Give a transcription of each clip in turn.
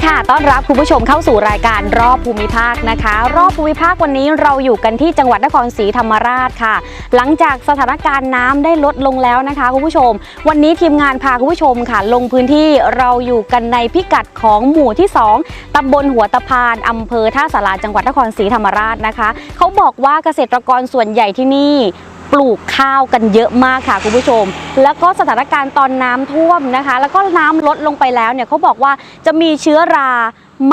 ดีค่ะ ต้อนรับคุณผู้ชมเข้าสู่รายการรอบภูมิภาคนะคะ รอบภูมิภาควันนี้เราอยู่กันที่จังหวัดนครศรีธรรมราชค่ะ หลังจากสถานการณ์น้ำได้ลดลงแล้วนะคะคุณผู้ชม วันนี้ทีมงานพาคุณผู้ชมค่ะ ลงพื้นที่เราอยู่กันในพิกัดของหมู่ที่ 2ตำบลหัวตะพานอำเภอท่าสาราจังหวัดนครศรีธรรมราชนะคะ เขาบอกว่าเกษตรกรส่วนใหญ่ที่นี่ ปลูกข้าวกันเยอะมากค่ะคุณผู้ชม แล้วก็สถานการณ์ตอนน้ำท่วมนะคะ แล้วก็น้ำลดลงไปแล้วเนี่ยเขาบอกว่าจะมีเชื้อรา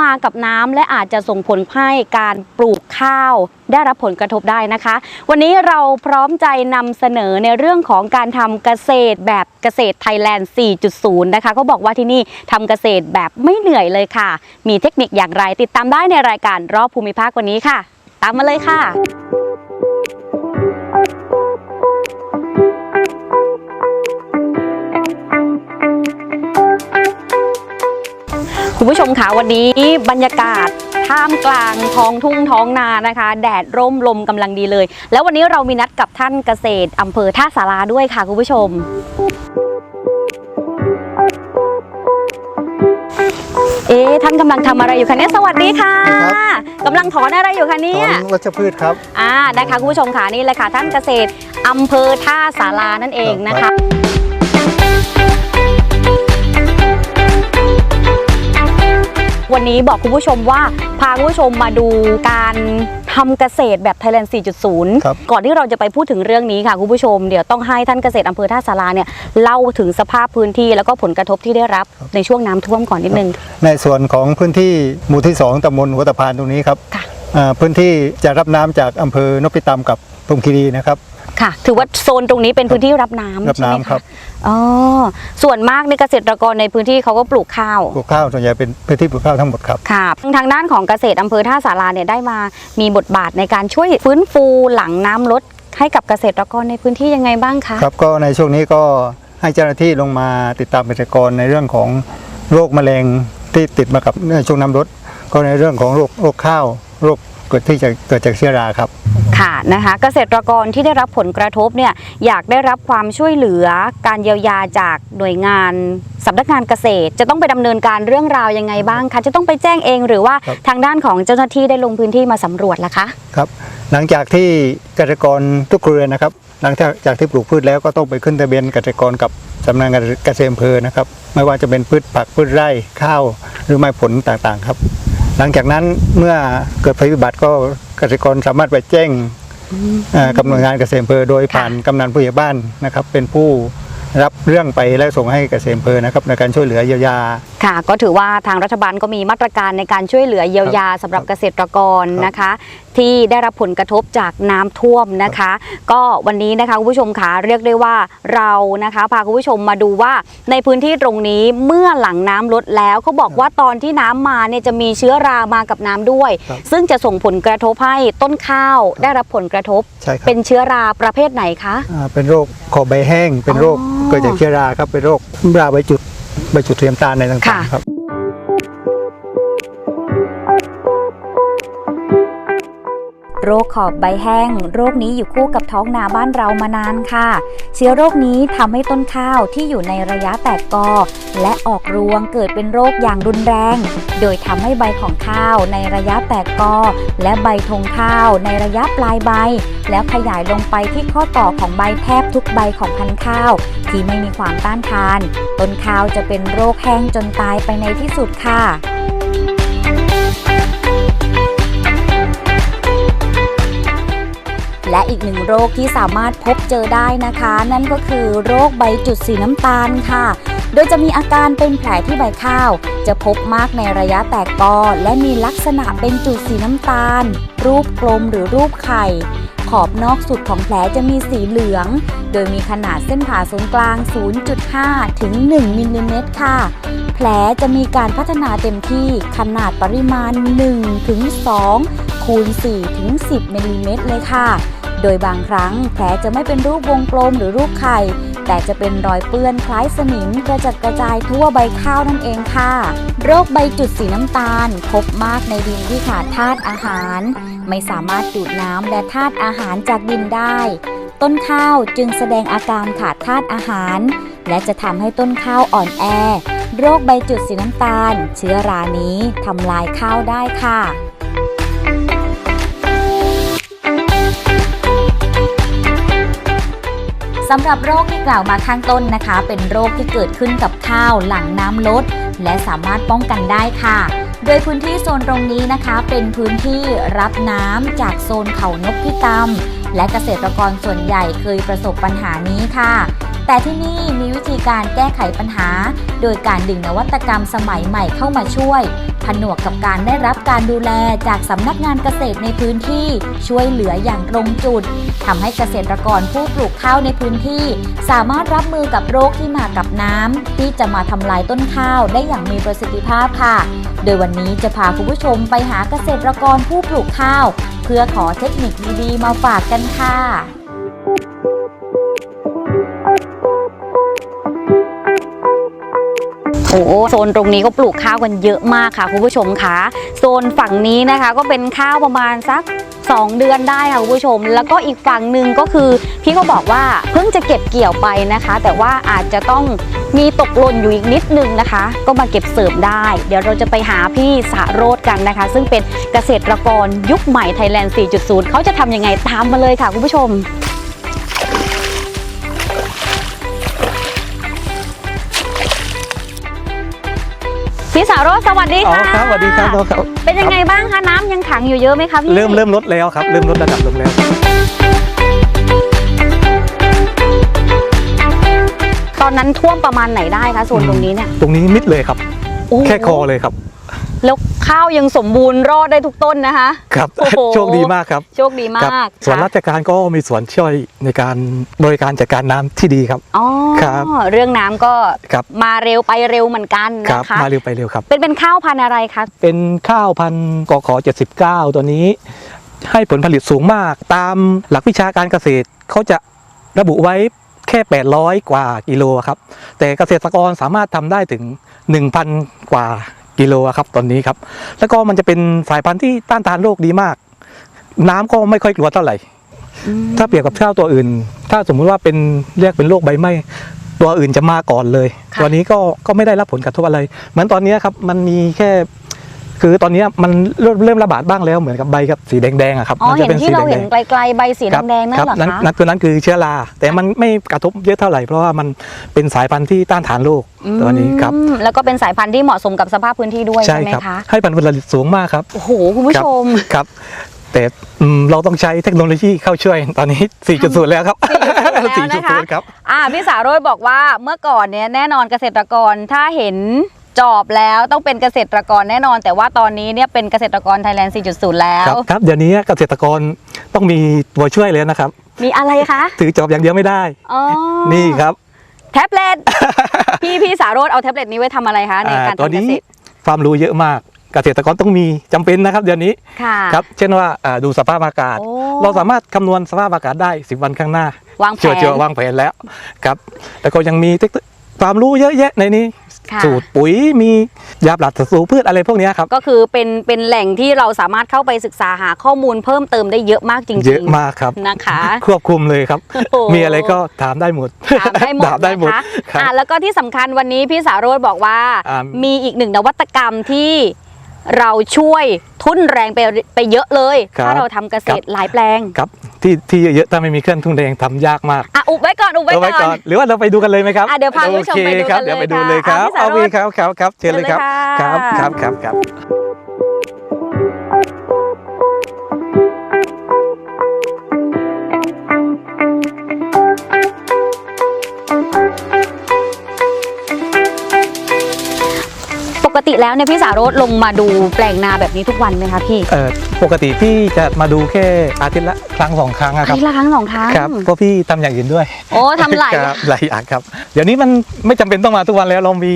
มากับน้ำและอาจจะส่งผลให้การปลูกข้าว ได้รับผลกระทบได้นะคะ วันนี้เราพร้อมใจนำเสนอในเรื่องของการทำเกษตรแบบเกษตรไทยแลนด์ 4.0 นะคะเขาบอกว่าที่นี่ทำเกษตรแบบไม่เหนื่อยเลยค่ะ มีเทคนิคอย่างไรติดตามได้ในรายการรอบภูมิภาควันนี้ค่ะ ตามมาเลยค่ะ คุณผู้ชมคะวันนี้บรรยากาศท่ามกลางท้องทุ่งท้องนานะคะ แดดร่มลมกำลังดีเลย แล้ววันนี้เรามีนัดกับท่านเกษตรอำเภอท่าสาราด้วยค่ะคุณผู้ชม เอ๊ะท่านกำลังทำอะไรอยู่คะเนี่ยสวัสดีค่ะครับกำลังถอนอะไรอยู่คะเนี่ย ถอนวัชพืชครับ อ่านะคะคุณผู้ชมค่ะนี่เลยค่ะท่านเกษตรอำเภอท่าสารานั่นเองนะคะ วันนี้บอกคุณผู้ชมว่าพาคุณผู้ชมมาดูการทำเกษตรแบบ Thailand 4.0ครับก่อนที่เราจะไปพูดถึงเรื่องนี้ค่ะคุณผู้ชม เดี๋ยวต้องให้ท่านเกษตรอำเภอท่าสาราเนี่ยเล่าถึงสภาพพื้นที่แล้วก็ผลกระทบที่ได้รับในช่วงน้ำท่วมก่อนนิดนึง ในส่วนของพื้นที่หมู่ที่ 2ตำบลหัวตะพานตรงนี้ครับค่ะอ่าพื้นที่จะรับน้ำจากอำเภอนพิตามกับพรหมคีรีนะครับค่ะถือว่าโซนตรงนี้เป็นพื้นที่รับน้ำรับใช่ไหมน้ำครับ อ๋อส่วนมากในเกษตรกรในพื้นที่เขาก็ปลูกข้าวปลูกข้าวส่วนใหญ่เป็นพื้นที่ปลูกข้าวทั้งหมดครับค่ะทางด้านของเกษตรอำเภอท่าสาราเนี่ยได้มามีบทบาทในการช่วยฟื้นฟูหลังน้ำลดให้กับเกษตรกรในพื้นที่ยังไงบ้างคะครับก็ในช่วงนี้ก็ให้เจ้าหน้าที่ลงมาติดตามเกษตรกรในเรื่องของโรคแมลงที่ติดมากับในช่วงน้ำลดก็ในเรื่องของโรคโรคข้าวโรค เกิดที่จะเกิดจากเชื้อราครับ ค่ะนะคะเกษตรกรที่ได้รับผลกระทบเนี่ยอยากได้รับความช่วยเหลือการเยียวยาจากหน่วยงานสำนักงานเกษตร จะต้องไปดำเนินการเรื่องราวยังไงบ้างคะจะต้องไปแจ้งเองหรือว่าครับ ทางด้านของเจ้าหน้าที่ได้ลงพื้นที่มาสำรวจล่ะคะ ครับ หลังจากที่เกษตรกรทุกครัวเรือนนะครับ หลังจากจากที่ปลูกพืชแล้วก็ต้องไปขึ้นทะเบียนเกษตรกรกับสำนักงานเกษตรอำเภอนะครับ ไม่ว่าจะเป็นพืชผักพืชไร่ข้าวหรือไม้ผลต่างๆครับ หลังจากนั้นเมื่อเกิดภัยพิบัติก็เกษตรกรสามารถไปแจ้งเอ่อกับหน่วยงานเกษตรอำเภอโดยผ่านกำนันผู้ใหญ่บ้านนะครับ เป็นผู้รับเรื่องไปและส่งให้เกษตรอำเภอนะครับในการช่วยเหลือเยียวยา ค่ะ ก็ถือว่าทางรัฐบาลก็มีมาตรการในการช่วยเหลือเยียวยาสำหรับเกษตรกรนะคะ ที่ได้รับผลกระทบจากน้ำท่วมนะคะ ก็วันนี้นะคะคุณผู้ชมคะเรียกได้ว่าเรานะคะพาคุณผู้ชมมาดูว่าในพื้นที่ตรงนี้เมื่อหลังน้ำลดแล้วเขาบอกว่าตอนที่น้ำมาเนี่ยจะมีเชื้อรามากับน้ำด้วยครับซึ่งจะส่งผลกระทบให้ต้นข้าวได้รับผลกระทบใช่ครับเป็นเชื้อราประเภทไหนคะอ่าเป็นโรคคอใบแห้ง เป็นโรคอ๋อเกิดจากเชื้อราครับเป็นโรคราใบจุดใบจุดเทียมตาลในต่างค่ะๆครับ โรคขอบใบแห้ง โรคนี้อยู่คู่กับท้องนาบ้านเรามานานค่ะ เชื้อโรคนี้ทำให้ต้นข้าวที่อยู่ในระยะแตกกอ และออกรวงเกิดเป็นโรคอย่างรุนแรง โดยทำให้ใบของข้าวในระยะแตกกอ และใบธงข้าวในระยะปลายใบ แล้วขยายลงไปที่ข้อต่อของใบแทบทุกใบของพันธุ์ข้าว ที่ไม่มีความต้านทาน ต้นข้าวจะเป็นโรคแห้งจนตายไปในที่สุดค่ะ และอีกหนึ่งโรคที่สามารถพบเจอได้นะคะ นั่นก็คือโรคใบจุดสีน้ำตาลค่ะ โดยจะมีอาการเป็นแผลที่ใบข้าว จะพบมากในระยะแตกกอและมีลักษณะเป็นจุดสีน้ำตาล รูปกลมหรือรูปไข่ ขอบนอกสุดของแผลจะมีสีเหลือง โดยมีขนาดเส้นผ่าศูนย์กลาง 0.5 ถึง 1 มิลลิเมตรค่ะแผลจะมีการพัฒนาเต็มที่ขนาดปริมาณ1ถึง2คูณ4ถึง10 มิลลิเมตรเลยค่ะ โดยบางครั้งแผลจะไม่เป็นรูปวงกลมหรือรูปไข่ แต่จะเป็นรอยเปื้อนคล้ายสนิมกระจัดกระจายทั่วใบข้าวนั่นเองค่ะ โรคใบจุดสีน้ำตาล พบมากในดินที่ขาดธาตุอาหาร ไม่สามารถดูดน้ำและธาตุอาหารจากดินได้ ต้นข้าวจึงแสดงอาการขาดธาตุอาหาร และจะทำให้ต้นข้าวอ่อนแอ โรคใบจุดสีน้ำตาล เชื้อรานี้ทำลายข้าวได้ค่ะ สำหรับโรคที่กล่าวมาข้างต้นนะคะ เป็นโรคที่เกิดขึ้นกับข้าวหลังน้ำลด และสามารถป้องกันได้ค่ะ โดยพื้นที่โซนตรงนี้นะคะ เป็นพื้นที่รับน้ำจากโซนเขานกพิกรรและเกษตรกรส่วนใหญ่เคยประสบปัญหานี้ค่ะ แต่ที่นี่มีวิธีการแก้ไขปัญหา โดยการดึงนวัตกรรมสมัยใหม่เข้ามาช่วย ผนวกกับการได้รับการดูแลจากสำนักงานเกษตรในพื้นที่ช่วยเหลืออย่างตรงจุดทำให้เกษตรกรผู้ปลูกข้าวในพื้นที่ สามารถรับมือกับโรคที่มากับน้ำที่จะมาทำลายต้นข้าวได้อย่างมีประสิทธิภาพค่ะ โดยวันนี้จะพาคุณผู้ชมไปหาเกษตรกรผู้ปลูกข้าว เพื่อขอเทคนิคดีๆมาฝากกันค่ะ โอ้โซนตรงนี้ก็ปลูกข้าวกันเยอะมากค่ะคุณผู้ชมคะโซนฝั่งนี้นะคะก็เป็นข้าวประมาณสัก2 เดือนได้ค่ะคุณผู้ชม แล้วก็อีกฝั่งหนึ่งก็คือ พี่เขาบอกว่าเพิ่งจะเก็บเกี่ยวไปนะคะ แต่ว่าอาจจะต้องมีตกหล่นอยู่อีกนิดนึงนะคะ ก็มาเก็บเสริมได้ เดี๋ยวเราจะไปหาพี่สะโรดกันนะคะ ซึ่งเป็นเกษตรกรยุคใหม่ไทยแลนด์ 4.0 เขาจะทำยังไงตามมาเลยค่ะคุณผู้ชม พี่สาโรจน์สวัสดีอ๋อค่ะครับสวัสดีครับครับเป็นยังไงบ้างคะน้ำยังขังอยู่เยอะไหมคะพี่เริ่มเริ่มลดแล้วครับ เริ่มลดระดับลงแล้ว ตอนนั้นท่วมประมาณไหนได้คะโซนตรงนี้เนี่ยตรงนี้มิดเลยครับโอ้โหแค่คอเลยครับ แล้ว ข้าวยังสมบูรณ์รอดได้ทุกต้นนะคะครับโอ้โหโชคดีมากครับโชคดีมาครักส่วนราชการก็มีส่วนช่วยในการบริการจัดการน้ำที่ดีครับอ๋อครับเรื่องน้ำก็ครับมาเร็วไปเร็วเหมือนกันครับนะคะมาเร็วไปเร็วครับ เป็นเป็นข้าวพันธุ์อะไรคะเป็นข้าวพันธุ์กข79 ตัวนี้ ให้ผลผลิตสูงมาก ตามหลักวิชาการเกษตรเขาจะระบุไว้แค่ 800 กว่ากิโลครับ แต่เกษตรกรสามารถทำได้ถึง 1,000 กว่า กิโลครับตอนนี้ครับ แล้วก็มันจะเป็นสายพันธุ์ที่ต้านทานโรคดีมาก น้ำก็ไม่ค่อยกลัวเท่าไหร่ ถ้าเปรียบกับข้าวตัวอื่น ถ้าสมมุติว่าเป็นเรียกเป็นโรคใบไหม้ตัวอื่นจะมาก่อนเลยค่ะตัวนี้ก็ก็ไม่ได้รับผลกระทบอะไร เหมือนตอนนี้ครับมันมีแค่ คือตอนนี้มันเริ่มเริ่มระบาดบ้างแล้วเหมือนกับใบกับสีแดงๆอะครับอ๋อมัจะเห็นที่เราเห็นแดงไกลๆใบสีๆครับแดงๆนั่นครับเหรอนั้นคะนั้นตัวนั้นคือเชื้อราแต่มันไม่กระทบเยอะเท่าไหร่เพราะว่ามันเป็นสายพันธุ์ที่ต้านทานโรคตัวนี้ครับอืมแล้วก็เป็นสายพันธุ์ที่เหมาะสมกับสภาพพื้นที่ด้วยใช่ใช่ไหมครับคะให้ผลผลิตสูงมากครับโอ้โหคุณผู้ชมครับแต่อืมเราต้องใช้เทคโนโลยีเข้าช่วยตอนนี้ 4.0 แล้วครับ4.0แล้วนะคะ4.0ครับอ่าพี่สาโรจน์บอกว่าเมื่อก่อนเนี่ยแน่นอนเกษตรกรถ้าเห็น จอบแล้วต้องเป็นเกษตรกรแน่นอน แต่ว่าตอนนี้เนี่ยเป็นเกษตรกรไทยแลนด์ 4.0 แล้ว ครับครับเดี๋ยวนี้เกษตรกรต้องมีตัวช่วยเลยนะครับ มีอะไรคะถือจอบอย่างเดียวไม่ได้ อ๋อนี่ครับ แท็บเล็ต พี่พี่สาโรจน์เอาแท็บเล็ตนี้ไว้ทำอะไรคะในการอ่ตัวทำเกนี้ษตรความรู้เยอะมากเกษตรกรต้องมีจำเป็นนะครับ เดี๋ยวนี้ค่ะ ครับ เช่นว่าอ่าดูสภาพอากาศ โอ้ เราสามารถคำนวณสภาพอากาศได้ 10 วันข้างหน้า วางแผเชื่อนเชื่อวางแผนแล้วครับ แล้วก็ยังมีเทคนิ คความรู้เยอะแยะในนี้ ค่ะ สูตรปุ๋ยมียาปราบศัตรูพืชอะไรพวกเนี้ยครับ ก็คือเป็นเป็นแหล่งที่เราสามารถเข้าไปศึกษาหาข้อมูลเพิ่มเติมได้เยอะมากจริงๆเยอะมากครับ นะคะ ควบคุมเลยครับ โอ้โห มีอะไรก็ถามได้หมดถามได้หมดถามได้หมดนะคะครับ อะแล้วก็ที่สำคัญวันนี้พี่สาโรจน์บอกว่า อ่ามีอีกหนึ่งนวัตกรรมที่ เราช่วยทุนแรงไปไปเยอะเลย ครับถ้าเราทำเกษตรหลายแปลงครับที่ที่เยอะๆถ้าไม่มีเครื่องทุ่งแดงทำยากมากอะอุบไว้ก่อนอุบไว้เอาไว้ก่ก่ออน น หรือว่าเราไปดูกันเลยไหมครับอะเดี๋ยวพาคุณผู้ชมโอเคไปดูครักันเลยเดี๋ยวไปดูค่ะเลยครับอะพี่สารเอาสวีครับครับครับเชิญเลยครับเชิญเลยครับค่ะ ครับครับครับ แล้วเนี่ยพี่สารสลงมาดูแปลงนาแบบนี้ทุกวันไหมคะพี่เอ่อปกติพี่จะมาดูแค่อาทิตย์ละครั้งสองครั้งอะคอารับทิตย์ละครั้งสองครั้งครับเพราะพี่ทำอย่างอื่นด้วย โอ้ทำหลายครับหลายอย่างครับ เดี๋ยวนี้มันไม่จำเป็นต้องมาทุกวันแล้วเรามี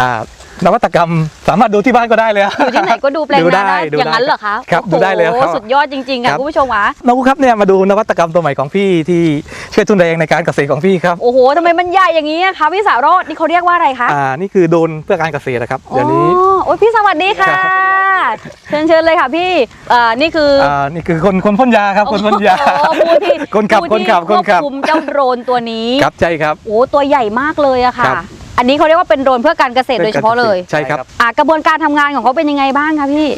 อ่า นวัตกรรมสามารถดูที่บ้านก็ได้เลยอยู่ที่ไหนก็ดูแปลงดูได้นาได้ดูได้อย่างนั้นเหรอคะครับดูได้เลยครับโอ้โหสุดยอดจริงๆครัค่ะบคุณผู้ชมคะน้องครับเนี่ยมาดูนวัตกรรมตัวใหม่ของพี่ที่ช่วยทุนแรงในการเกษตรของพี่ครับโอ้โหทำไมมันใหญ่อย่างนี้อะคะพี่สารสนี่เขาเรียกว่าอะไรคะอ่านี่คือโดรนเพื่อการเกษตรนะครับเดี๋ยวนี้อ๋อโอ้ยพี่สวัสดีค่ะเชิญเชิญเลยค่ะพี่เอ่อนี่คือออ่านี่คือคนคนพ่นยาครับคนพ่นยาโอ้ผู้ที่คนขับผู้ที่คนขับคนขับวคุมเจ้าโดรนตัวนี้ครับใช่ครับโอ้ตัวใหญ่มากเลยอะค่ะครับ อันนี้เขาเรียกว่าเป็นโดรนเพื่อการเกษตรโดยเฉพาะเลยใช่ครับอะกระบวนการทำงานของเขาเป็นยังไงบ้างคะพี่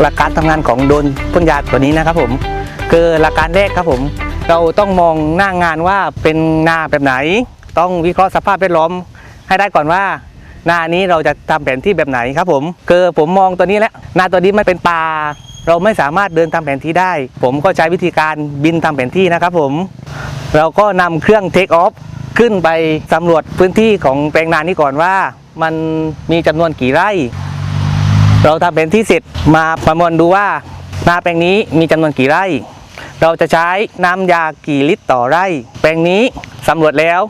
หลักการทำงานของโดรนพ่นยาตัวนี้นะครับผมคือหลักการแรกครับผม เราต้องมองหน้างานว่าเป็นนาแบบไหน ต้องวิเคราะห์สภาพแวดล้อม ให้ได้ก่อนว่านานี้เราจะทำแผนที่แบบไหนครับผมคือผมมองตัวนี้แล้วนาตัวนี้มันเป็นป่า เราไม่สามารถเดินทำแผนที่ได้ ผมก็ใช้วิธีการบินทำแผนที่นะครับผม เราก็นำเครื่องเทคออฟขึ้นไปสำรวจพื้นที่ของแปลงนานี้ก่อนว่า มันมีจำนวนกี่ไร่ เราทำเป็นที่เสร็จมาประมวลดูว่า นาแปลงนี้มีจำนวนกี่ไร่ เราจะใช้น้ำยากี่ลิตรต่อไร่ แปลงนี้สำรวจแล้ว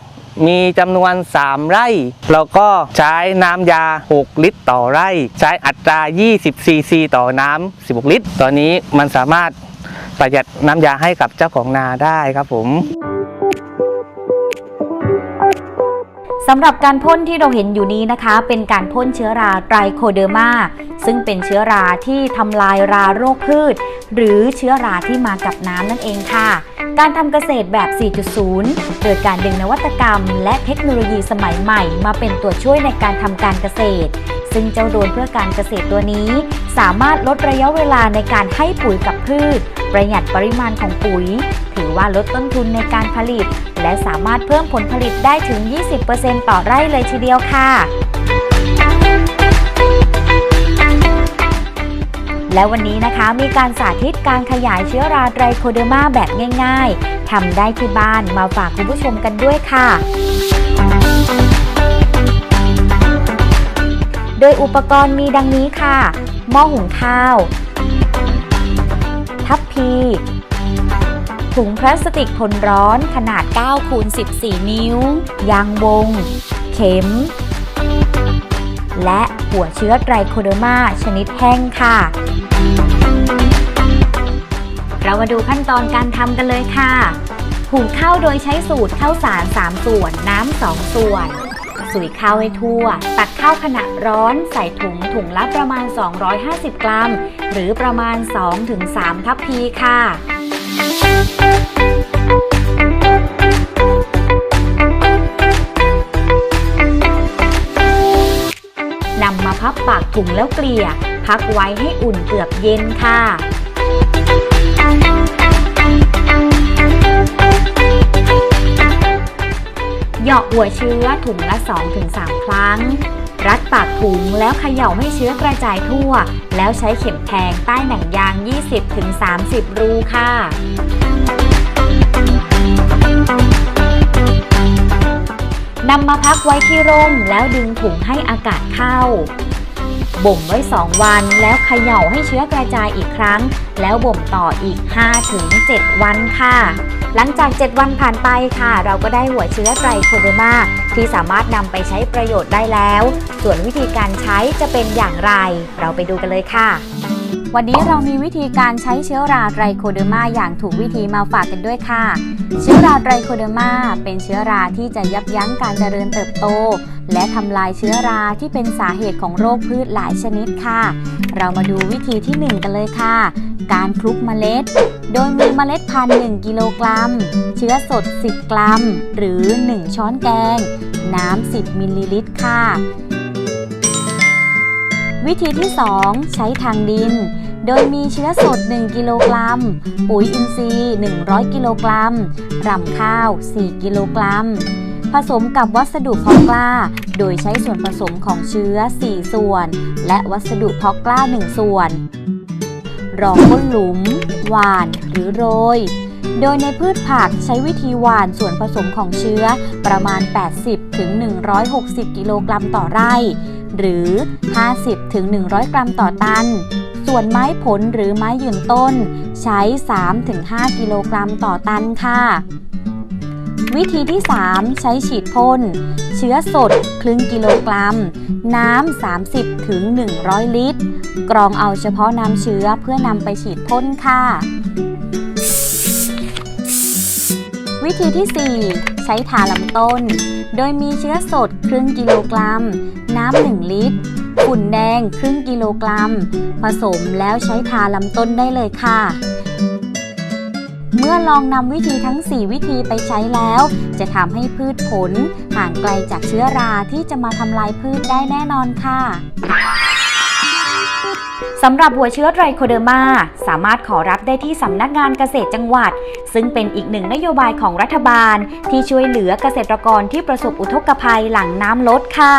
มีจำนวน 3 ไร่เราก็ใช้น้ำยา 6 ลิตรต่อไร่ ใช้อัตรา 20 ซีซี ต่อน้ำ 16 ลิตร ตอนนี้มันสามารถประหยัดน้ำยาให้กับเจ้าของนาได้ครับผมสำหรับการพ่นที่เราเห็นอยู่นี้นะคะ เป็นการพ่นเชื้อราไตรโคเดอร์มา ซึ่งเป็นเชื้อราที่ทำลายราโรคพืช หรือเชื้อราที่มากับน้ำนั่นเองค่ะ การทำเกษตรแบบ 4.0 โดยการดึงนวัตกรรม และเทคโนโลยีสมัยใหม่ มาเป็นตัวช่วยในการทำการเกษตร ซึ่งเจ้าโดนเพื่อการเกษตรตัวนี้ สามารถลดระยะเวลาในการให้ปุ๋ยกับพืช ประหยัดปริมาณของปุ๋ย ถือว่าลดต้นทุนในการผลิต และสามารถเพิ่มผลผลิตได้ถึง 20%ต่อไร่เลยทีเดียวค่ะ และวันนี้นะคะมีการสาธิตการขยายเชื้อราไตรโคเดอร์มาแบบง่าย ๆทำได้ที่บ้านมาฝากคุณผู้ชมกันด้วยค่ะ โดยอุปกรณ์มีดังนี้ค่ะ หม้อหุงข้าว ทัพพีถุงพลาสติกทนร้อนขนาด9คูณ14 นิ้ว ยางวง เข็ม และหัวเชื้อไตรโคเดอร์มาชนิดแห้งค่ะ เรามาดูขั้นตอนการทำกันเลยค่ะ หุงข้าวโดยใช้สูตรข้าวสาร 3 ส่วน น้ำ 2 ส่วน สุยข้าวให้ทั่ว ตักข้าวขณะร้อนใส่ถุงถุงละประมาณ 250 กรัม หรือประมาณ 2-3 ทัพพีค่ะ ถุงแล้วเกลี่ย พักไว้ให้อุ่นเกือบเย็นค่ะเหยาะหัวเชื้อถุงละ 2-3 ครั้ง รัดปากถุงแล้วเขย่าให้เชื้อกระจายทั่ว แล้วใช้เข็มแทงใต้หนังยาง 20-30 รูค่ะนำมาพักไว้ที่ร่มแล้วดึงถุงให้อากาศเข้า บ่มไว้ 2 วัน แล้วเขย่าให้เชื้อกระจายอีกครั้ง แล้วบ่มต่ออีก 5-7 วันค่ะ หลังจาก 7 วันผ่านไปค่ะ เราก็ได้หัวเชื้อไตรโคเดอมาที่สามารถนำไปใช้ประโยชน์ได้แล้ว ส่วนวิธีการใช้จะเป็นอย่างไร เราไปดูกันเลยค่ะ วันนี้เรามีวิธีการใช้เชื้อราไตรโคเดอร์มาอย่างถูกวิธีมาฝากกันด้วยค่ะ เชื้อราไตรโคเดอร์มาเป็นเชื้อราที่จะยับยั้งการเจริญเติบโต และทำลายเชื้อราที่เป็นสาเหตุของโรคพืชหลายชนิดค่ะ เรามาดูวิธีที่ 1 กันเลยค่ะ การคลุกเมล็ด โดยมีเมล็ดพันธุ์1กิโลกรัม เชื้อสด 10 กรัม หรือ 1 ช้อนแกง น้ำ 10 มิลลิลิตรค่ะ วิธีที่ 2 ใช้ทางดิน โดยมีเชื้อสด 1 กิโลกรัม ปุ๋ยอินทรีย์ 100 กิโลกรัม รำข้าว 4 กิโลกรัม ผสมกับวัสดุเพาะกล้า โดยใช้ส่วนผสมของเชื้อ 4 ส่วน และวัสดุเพาะกล้า 1 ส่วน รองก้นหลุม หวาน หรือโรย โดยในพืชผักใช้วิธีหว่านส่วนผสมของเชื้อประมาณ 80-160 กิโลกรัมต่อไร่ หรือ 50ถึง100 กรัมต่อตัน ส่วนไม้ผลหรือไม้ยืนต้น ใช้ 3-5 กิโลกรัมต่อตันค่ะ วิธีที่ 3 ใช้ฉีดพ่น เชื้อสดครึ่งกิโลกรัม น้ำ 30ถึง100 ลิตร กรองเอาเฉพาะน้ำเชื้อเพื่อนำไปฉีดพ่นค่ะวิธีที่ 4 ใช้ทาลำต้น โดยมีเชื้อสดครึ่งกิโลกรัม น้ำ1ลิตรฝุ่นแดงครึ่งกิโลกรัม ผสมแล้วใช้ทาลำต้นได้เลยค่ะ เมื่อลองนำวิธีทั้ง 4 วิธีไปใช้แล้ว จะทำให้พืชผลห่างไกลจากเชื้อราที่จะมาทำลายพืชได้แน่นอนค่ะ สำหรับหัวเชื้อไรโคเดอร์มาสามารถขอรับได้ที่สำนักงานเกษตรจังหวัด ซึ่งเป็นอีกหนึ่งนโยบายของรัฐบาล ที่ช่วยเหลือเกษตรกรที่ประสบอุทกภัยหลังน้ำลดค่ะ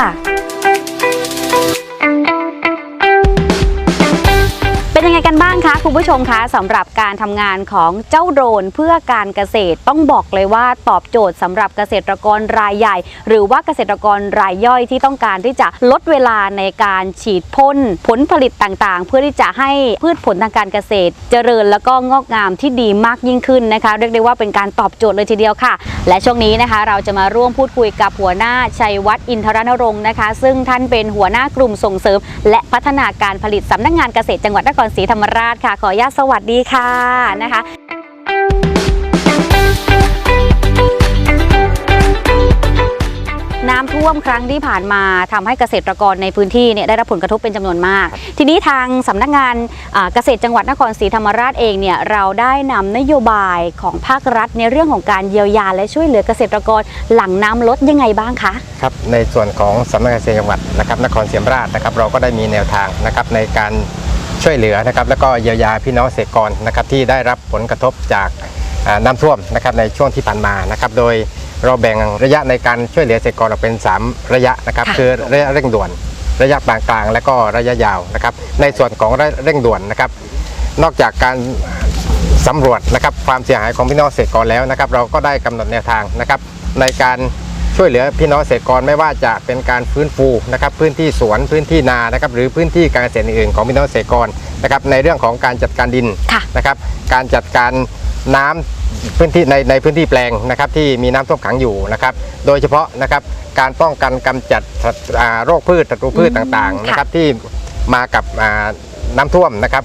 เป็นยังไงกันบ้างคะคุณผู้ชมคะสำหรับการทำงานของเจ้าโดรนเพื่อการเกษตรต้องบอกเลยว่าตอบโจทย์สำหรับเกษตรกรรายใหญ่ หรือว่าเกษตรกรรายย่อยที่ต้องการที่จะลดเวลาในการฉีดพ่นผลผลิตต่างๆ เพื่อที่จะให้พืชผลทางการเกษตร เจริญแล้วก็งอกงามที่ดีมากยิ่งขึ้นนะคะ เรียกได้ว่าเป็นการตอบโจทย์เลยทีเดียวค่ะ และช่วงนี้นะคะ เราจะมาร่วมพูดคุยกับหัวหน้าชัยวัฒน์อินทรนรงค์นะคะ ซึ่งท่านเป็นหัวหน้ากลุ่มส่งเสริม และพัฒนาการผลิตสำนักงานเกษตรจังหวัดนครศรีธรรมราชค่ะ ขออนุญาตสวัสดีค่ะนะคะน้ำท่วมครั้งที่ผ่านมาทำให้เกษตรกรในพื้นที่เนี่ยได้รับผลกระทบเป็นจำนวนมาก ทีนี้ทางสำนักงานเกษตรจังหวัดนครศรีธรรมราชเองเนี่ยเราได้นำนโยบายของภาครัฐในเรื่องของการเยียวยาและช่วยเหลือเกษตรกรหลังน้ำลดยังไงบ้างคะครับในส่วนของสำนักงานเกษตรจังหวัดนะครับนครศรีธรรมราชนะครับเราก็ได้มีแนวทางนะครับในการ ช่วยเหลือนะครับแล้วก็เยียวยาพี่น้องเกษตรกรนะครับที่ได้รับผลกระทบจากอ่าน้ำท่วมนะครับในช่วงที่ผ่านมานะครับโดยเราแบ่งระยะในการช่วยเหลือเกษตรกรออกเป็น 3 ระยะนะครับค่ะคือระยะเร่งด่วน ระยะปานกลาง และก็ระยะยาวนะครับในส่วนของระยะเร่งด่วนนะครับ นอกจากการสำรวจนะครับความเสียหายของพี่น้องเกษตรกรแล้วนะครับเราก็ได้กำหนดแนวทางนะครับในการ ช่วยเหลือพี่น้องเกษตรกรไม่ว่าจะเป็นการฟื้นฟูนะครับพื้นที่สวนพื้นที่นานะครับหรือพื้นที่การเกษตรอื่นๆของพี่น้องเกษตรกรนะครับในเรื่องของการจัดการดินค่ะนะครับการจัดการน้ำพื้นที่ในในพื้นที่แปลงนะครับที่มีน้ำท่วมขังอยู่นะครับโดยเฉพาะนะครับการป้องกันกำจัดศัตรูอ่าโรคพืชศัตรูพืชต่างๆนะครับที่มากับอ่าน้ำท่วมนะครับ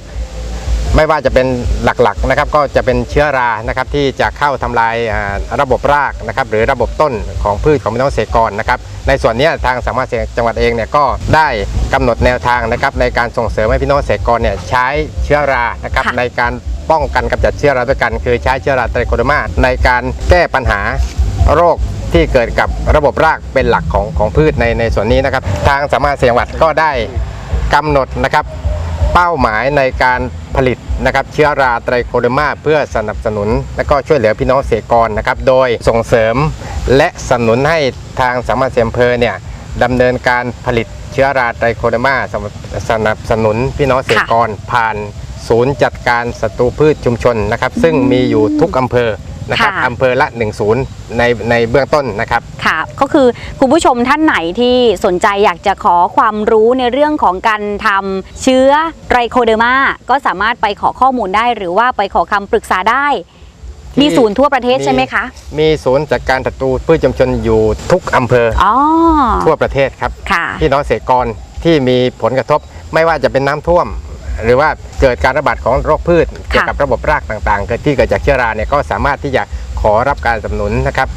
ไม่ว่าจะเป็นหลักๆนะครับก็จะเป็นเชื้อรานะครับที่จะเข้าทำลายอ่าระบบรากนะครับหรือระบบต้นของพืชของพี่น้องเกษตรกรนะครับในส่วนเนี้ยทางสามารถจังหวัดเองเนี่ยก็ได้กำหนดแนวทางนะครับในการส่งเสริมให้พี่น้องเกษตรกรเนี่ยใช้เชื้อรานะครับค่ะในการป้องกันกำจัดเชื้อราด้วยกัน คือใช้เชื้อราไตรโคเดอร์มาในการแก้ปัญหาโรคที่เกิดกับระบบรากเป็นหลักของของพืชในในส่วนนี้นะครับ ทางสามารถจังหวัดก็ได้กำหนดนะครับ เป้าหมายในการผลิตนะครับเชื้อราไตรโคเดอร์มาเพื่อสนับสนุน และก็ช่วยเหลือพี่น้องเกษตรกรนะครับ โดยส่งเสริมและสนับสนุนให้ทางสามัญเสียมเพอเนี่ยดำเนินการผลิตเชื้อราไตรโคเดอร์มาสำหรับสนับสนุนพี่น้องเกษตรกรผ่านศูนย์จัดการศัตรูพืชชุมชนนะครับ ซึ่งมีอยู่ทุกอำเภอ นะครับค่ะ อำเภอละ1ศูนย์ในในเบื้องต้นนะครับ ค่ะ ก็คือคุณผู้ชมท่านไหนที่สนใจอยากจะขอความรู้ในเรื่องของการทำเชื้อไรโคเดอร์มาก็สามารถไปขอข้อมูลได้ หรือว่าไปขอคำปรึกษาได้ ที่ มีศูนย์ทั่วประเทศใช่ไหมคะ มีศูนย์จัดการศัตรูพืชชุมชนอยู่ทุกอำเภออ๋อ ทั่วประเทศครับ ค่ะ พี่น้องเกษตรกรที่มีผลกระทบ ไม่ว่าจะเป็นน้ำท่วม หรือว่าเกิดการระบาดของโรคพืชเกี่ยวกับระบบรากต่างๆเกิดที่เกิดจากเชื้อราเนี่ยก็สามารถที่จะขอรับการสนับสนุนนะครับ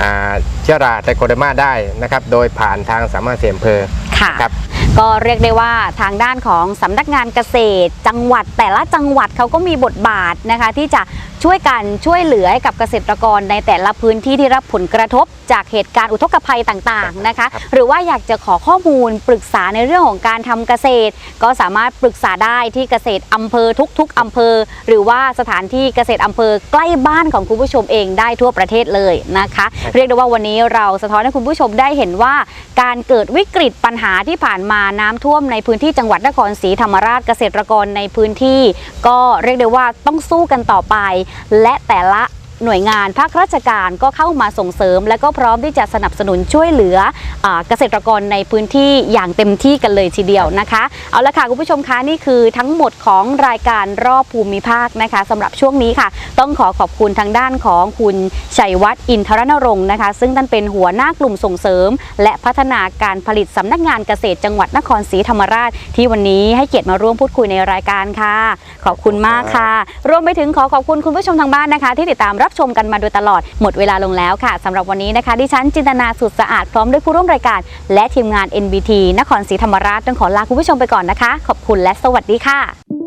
อ่าเชื้อราไตรโคเดอร์มาได้นะครับโดยผ่านทางสามารถเสียมเพอค่ะครับก็เรียกได้ว่าทางด้านของสำนักงานเกษตร จังหวัดแต่ละจังหวัดเขาก็มีบทบาทนะคะที่จะ ช่วยกันช่วยเหลือให้กับเกษตรกรในแต่ละพื้นที่ที่รับผลกระทบ จากเหตุการณ์อุทกภัยต่างๆนะคะครับหรือว่าอยากจะขอข้อมูลปรึกษาในเรื่องของการทำเกษตร ก็สามารถปรึกษาได้ที่เกษตรอำเภอทุก ๆอำเภอ หรือว่าสถานที่เกษตรอำเภอใกล้บ้านของคุณผู้ชมเองได้ทั่วประเทศเลยนะคะ เรียกได้ว่าวันนี้เราสะท้อนให้คุณผู้ชมได้เห็นว่าการเกิดวิกฤตปัญหาที่ผ่านมาน้ำท่วมในพื้นที่จังหวัดนครศรีธรรมราชเกษตรกรในพื้นที่ ก็เรียกได้ว่าต้องสู้กันต่อไปและแต่ละ หน่วยงานภาคราชการก็เข้ามาส่งเสริม และก็พร้อมที่จะสนับสนุนช่วยเหลืออาเกษตรกรในพื้นที่อย่างเต็มที่กันเลยทีเดียวนะคะ เอาละค่ะคุณผู้ชมคะนี่คือทั้งหมดของรายการรอบภูมิภาคนะคะสำหรับช่วงนี้ค่ะ ต้องขอขอบคุณทางด้านของคุณชัยวัฒน์อินทรนรงค์นะคะ ซึ่งท่านเป็นหัวหน้ากลุ่มส่งเสริม และพัฒนาการผลิตสำนักงานเกษตรจังหวัดนครศรีธรรมราช ที่วันนี้ให้เกียรติมาร่วมพูดคุยในรายการค่ะ ขอบคุณมากค่ะ รวมไปถึงขอขอบคุณคุณผู้ชมทางบ้านนะคะ ที่ติดตามรับชมกันมาโดยตลอดหมดเวลาลงแล้วค่ะสำหรับวันนี้นะคะดิฉันจินตนาสุดสะอาดพร้อมด้วยผู้ร่วมรายการ และทีมงาน NBT นครศรีธรรมราชต้องขอลาคุณผู้ชมไปก่อนนะคะ ขอบคุณและสวัสดีค่ะ